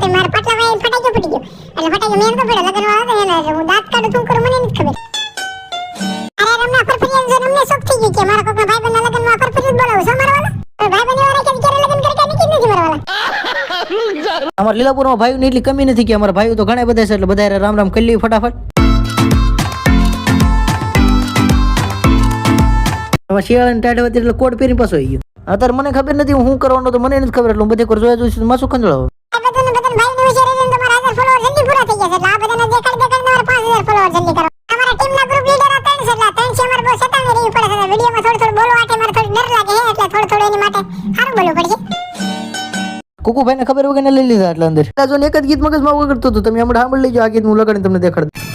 તે માર પાટલા વાય ફટાઈ ગયો ફૂટી ગયો. એટલે ફટાઈ ગયો મેં તો પડ્યો, લગન વાળો એટલે હું દાંત કાઢું શું કરું મને નથી ખબર. અરે રમણા ફરફરિયા જોઈને રમને શોખ થઈ ગઈ કે મારા કોકના ભાઈબંધના લગનમાં ફરફરિયું જ બોલાવું છો મારા વાલા ભાઈબંધ એવા રાખે ક્યારે લગન કરે કે નીકળી નથી મારા વાલા અમારા લીલાપુરમાં ભાઈઓની એટલી કમી નથી કે અમારા ભાઈઓ તો ઘણા બધા છે, એટલે બધા રામ રામ કરી લઈએ ફટાફટ. શિયાળાની ટાઢ એટલે કોટ પહેરી પાછો ગયો. અત્યારે મને ખબર નથી, હું કરવાનો તો મને નથી ખબર, એટલે હું બધે કર જોયા જોઈશું માસું ખંજળાવો 5000 ફોલોવર જલ્દી કરો. અમારા ટીમના ગ્રુપ લીડર આ ત્રણ છે એટલે ત્રણ છે અમારે બહુ સતાવી રહેવી પડે છે. વિડીયોમાં થોડું થોડું બોલવા માટે મારે થોડી ડર લાગે છે, એટલે થોડું થોડું એની માટે સારું બોલવું પડશે. કુકુભાઈને ખબર વગર લઈ લીધા એટલે અંદર. એક જ ગીત મગજમાં વગર કરતો તમે હમણાં સાંભળી લેજો, આ ગીત હું લગાડીને તમને દેખાડ.